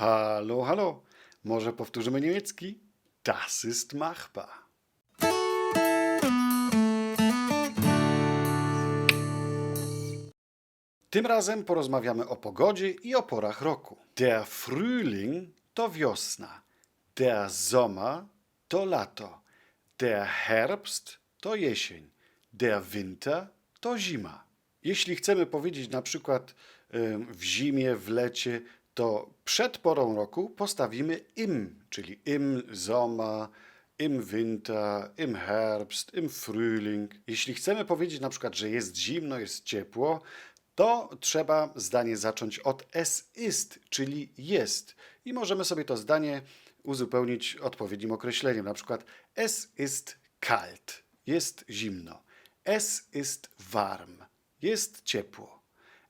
Hallo, hallo. Może powtórzymy niemiecki? Das ist machbar. Tym razem porozmawiamy o pogodzie i o porach roku. Der Frühling to wiosna, der Sommer to lato, der Herbst to jesień, der Winter to zima. Jeśli chcemy powiedzieć na przykład w zimie, w lecie, to przed porą roku postawimy im, czyli im Sommer, im Winter, im Herbst, im Frühling. Jeśli chcemy powiedzieć na przykład, że jest zimno, jest ciepło, to trzeba zdanie zacząć od es ist, czyli jest. I możemy sobie to zdanie uzupełnić odpowiednim określeniem, na przykład es ist kalt, jest zimno. Es ist warm, jest ciepło.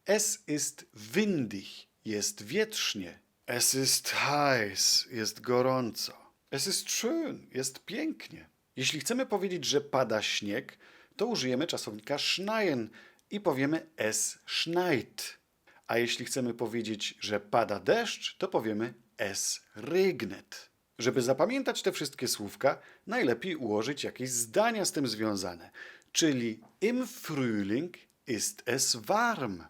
Es ist windig, jest wietrznie. Es ist heiß, jest gorąco. Es ist schön, jest pięknie. Jeśli chcemy powiedzieć, że pada śnieg, to użyjemy czasownika schneien i powiemy es schneit. A jeśli chcemy powiedzieć, że pada deszcz, to powiemy es regnet. Żeby zapamiętać te wszystkie słówka, najlepiej ułożyć jakieś zdania z tym związane. Czyli im Frühling ist es warm.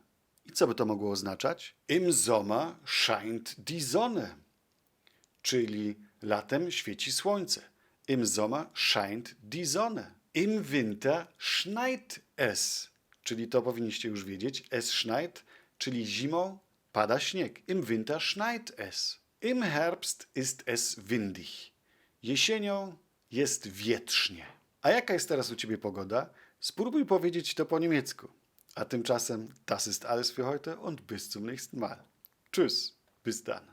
I co by to mogło oznaczać? Im Sommer scheint die Sonne. Czyli latem świeci słońce. Im Sommer scheint die Sonne. Im Winter schneit es. Czyli to powinniście już wiedzieć. Es schneit, czyli zimą pada śnieg. Im Winter schneit es. Im Herbst ist es windig. Jesienią jest wietrznie. A jaka jest teraz u ciebie pogoda? Spróbuj powiedzieć to po niemiecku. A tymczasem, das ist alles für heute und bis zum nächsten Mal. Tschüss, bis dann.